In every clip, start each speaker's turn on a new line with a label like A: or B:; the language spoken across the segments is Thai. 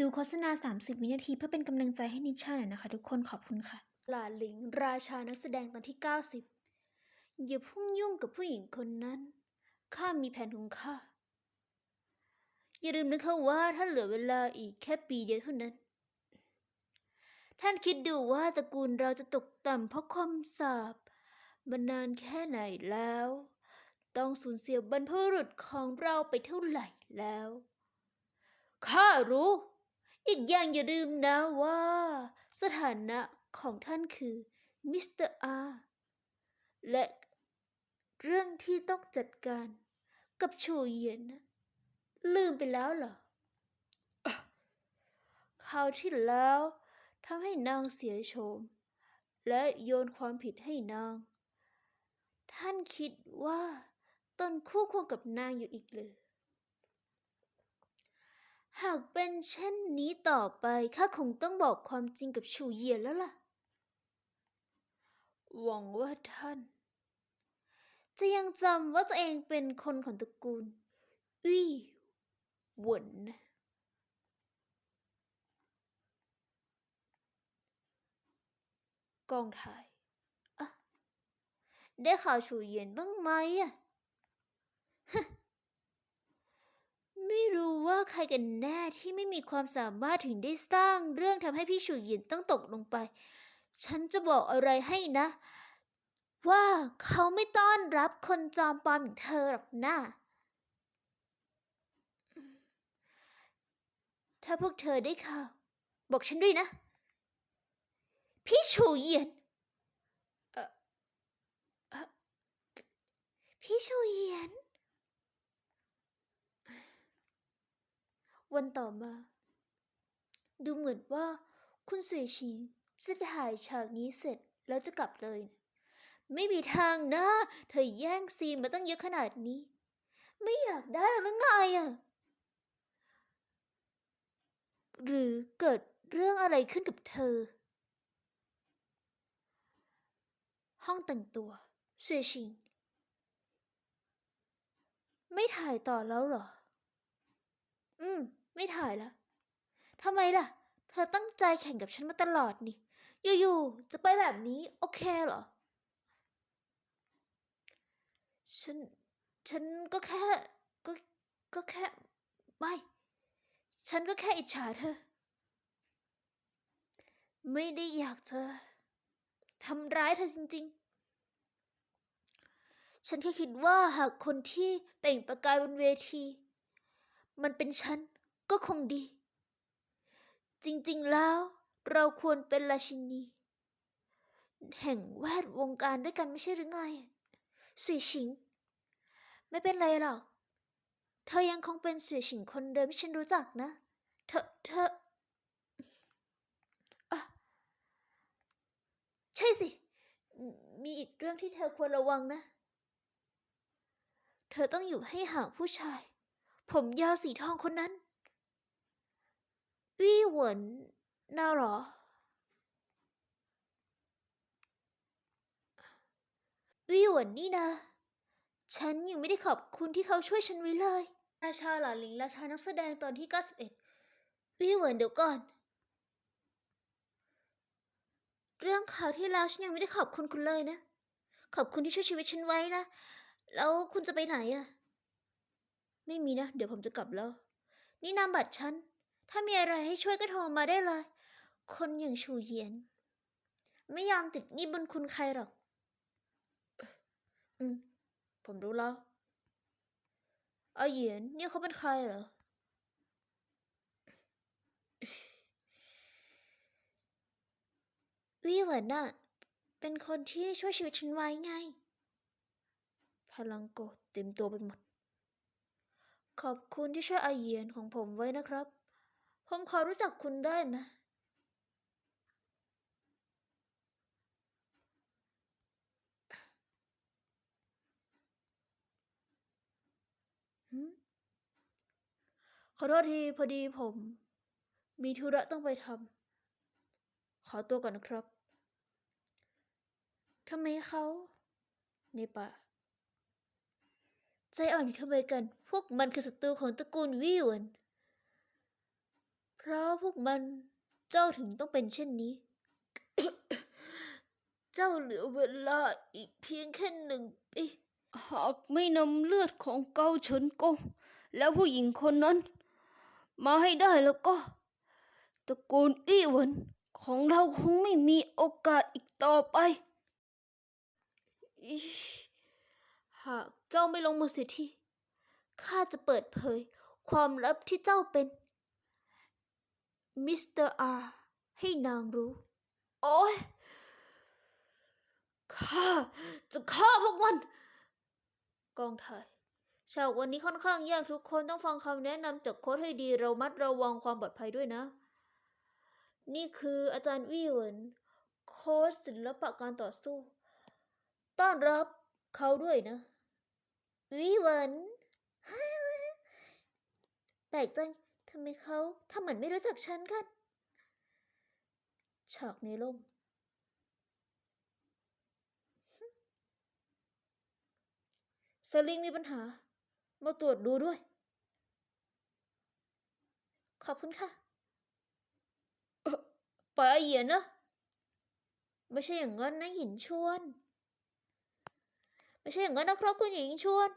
A: ดูโฆษณา 30 วินาทีเพื่อเป็นกำลังใจให้นิชาหน่อยนะคะ ทุกคนขอบคุณค่ะ หลาหลิง ราชานักแสดงตอนที่ 90 อย่าพุ่งยุ่งกับผู้หญิงคนนั้น ข้ามีแผนของข้า อย่าลืมนะคะว่าถ้าเหลือเวลาอีกแค่ปีเดียวเท่านั้น ท่านคิดดูว่าตระกูลเราจะตกต่ำเพราะความสาบมานานแค่ไหนแล้ว ต้องสูญเสียบรรพบุรุษของเราไปเท่าไหร่แล้ว ข้ารู้ อีกอย่างอย่าลืมนะว่า สถานะของท่านคือมิสเตอร์อาและเรื่องที่ต้องจัดการกับโชเยียนนะลืมไปแล้วเหรอคราวที่แล้วทำให้นางเสียโฉม และโยนความผิดให้นาง ท่านคิดว่าตนคู่ควรกับนางอยู่อีกหรือ หากเป็นเช่นนี้ต่อไปข้าคงต้องบอกความจริงกับชูเยียนแล้วล่ะ หวังว่าท่าน จะยังจำว่าตัวเองเป็นคนของตระกูลอี้หวนนะกองถ่ายอะได้ข่าวชูเยียนบ้างไหมอะ ไม่รู้ว่าใครกันแน่ที่ไม่มีความสามารถถึงได้สร้างเรื่องทำให้พี่ชูหยินต้องตกลงไป ฉันจะบอกอะไรให้นะ ว่าเขาไม่ต้อนรับคนจอมปลอมอย่างเธอหรอกนะ ถ้าพวกเธอได้ข่าวบอกฉันด้วยนะ พี่ชูเหยียนเอ่อเอ่อพี่ชูเหยียน วันต่อมา ดูเหมือนว่าคุณเสวยชิงจะถ่ายฉากนี้เสร็จแล้วจะกลับเลยนะไม่มีทางนะ เธอแย่งซีนมาตั้งเยอะขนาดนี้ ไม่อยากได้หรือไงอะหรือเกิดเรื่องอะไรขึ้นกับเธอ ห้องแต่งตัวเสวยชิง ไม่ถ่ายต่อแล้วเหรอ อืม ไม่ถ่ายละทำไมล่ะ เธอตั้งใจแข่งกับฉันมาตลอดนี่ อยู่ๆ จะไปแบบนี้ โอเคเหรอ ฉัน ฉันก็แค่ ก็ ก็แค่ ไม่ ฉันก็แค่อิจฉาเธอ ไม่ได้อยากจะทำร้ายเธอจริง ๆ ฉันแค่คิดว่าหากคนที่เปล่งประกายบนเวที มันเป็นฉัน ก็คงดี จริงๆแล้วเราควรเป็นราชินี แห่งแวดวงการด้วยกันไม่ใช่หรือไงสุยชิง ไม่เป็นไรหรอก เธอยังคงเป็นสุยชิงคนเดิมที่ฉันรู้จักนะ เธอเธออใช่สิ มีอีกเรื่องที่เธอควรระวังนะ เธอต้องอยู่ให้ห่างผู้ชาย ผมยาวสีทองคนนั้น วี่เหวินน่าเหรอ วี่เหวินนี่นะ ฉันยังไม่ได้ขอบคุณที่เขาช่วยฉันไว้เลย ราชาหลานหลิงราชานักแสดงตอนที่ 91 วี่เหวินเดี๋ยวก่อน เรื่องข่าวที่แล้วฉันยังไม่ได้ขอบคุณคุณเลยนะ ขอบคุณที่ช่วยชีวิตฉันไว้นะ แล้วคุณจะไปไหนอะ ไม่มีนะ เดี๋ยวผมจะกลับแล้ว นี่นามบัตรฉัน ถ้ามีอะไรให้ช่วยก็โทรมาได้เลย คนอย่างชูเยียน ไม่ยอมติดหนี้บุญคุณใครหรอก อืม ผมรู้แล้วอาเหยียนนี่เขาเป็นใครเหรอวี่เหวินน่ะ เป็นคนที่ช่วยชีวิตฉันไว้ไง พลังโกรธเต็มตัวไปหมด ขอบคุณที่ช่วยอาเหยียนของผมไว้นะครับ ผมขอรู้จักคุณได้ไหมขอโทษทีพอดีผม มีธุระต้องไปทำขอตัวก่อนนะครับทำไมเขาในป่าใจอ่อนอยู่ทำไมกัน พวกมันคือศัตรูของตระกูลวี่หวน เพราะพวกมันเจ้าถึงต้องเป็นเช่นนี้ เจ้าเหลือเวลาอีกเพียงแค่หนึ่งปีหากไม่นำเลือดของเกาเฉินกงแล้วผู้หญิงคนนั้น มาให้ได้แล้วก็ตระกูลอี้เหวินของเราคงไม่มีโอกาสอีกต่อไปอิ๊ยหากเจ้าไม่ลงมือเสียทีข้าจะเปิดเผยความลับที่เจ้าเป็น มิสเตอร์อาร์ให้นางรู้ โอ้ยข้าจะฆ่าพวกมัน กองถ่ายฉากวันนี้ค่อนข้างยากทุกคนต้องฟังคำแนะนำจากโค้ชให้ดีเรามัดระวังความปลอดภัยด้วยนะ นี่คืออาจารย์วี่เหวินโค้ชศิลปะการต่อสู้ ต้อนรับเขาด้วยนะ วี่เหวินแปลกจัง ทำไมเขาทำเหมือนไม่รู้จักฉันกันฉากในร่มสลิงมีปัญหา มาตรวจดูด้วย ขอบคุณค่ะปล่อยไอเหยียนนะไม่ใช่อย่างนั้นนะหินชวน ไม่ใช่อย่างนั้นนะครับคุณหญิงชวน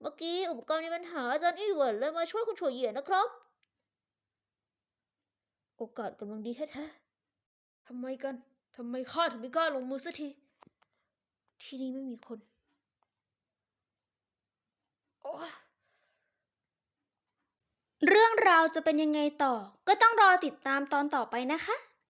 A: เมื่อกี้อุปกรณ์มีปัญหาอาจารย์อี้เวินเลยมาช่วยคุณโฉยเหยียนนะครับ โอกาสกำลังดีแท้ๆทำไมกันทำไมข้าถึงไม่กล้าลงมือสักที ที่นี่ไม่มีคนโอ๊ยเรื่องราวจะเป็นยังไงต่อ ก็ต้องรอติดตามตอนต่อไปนะคะ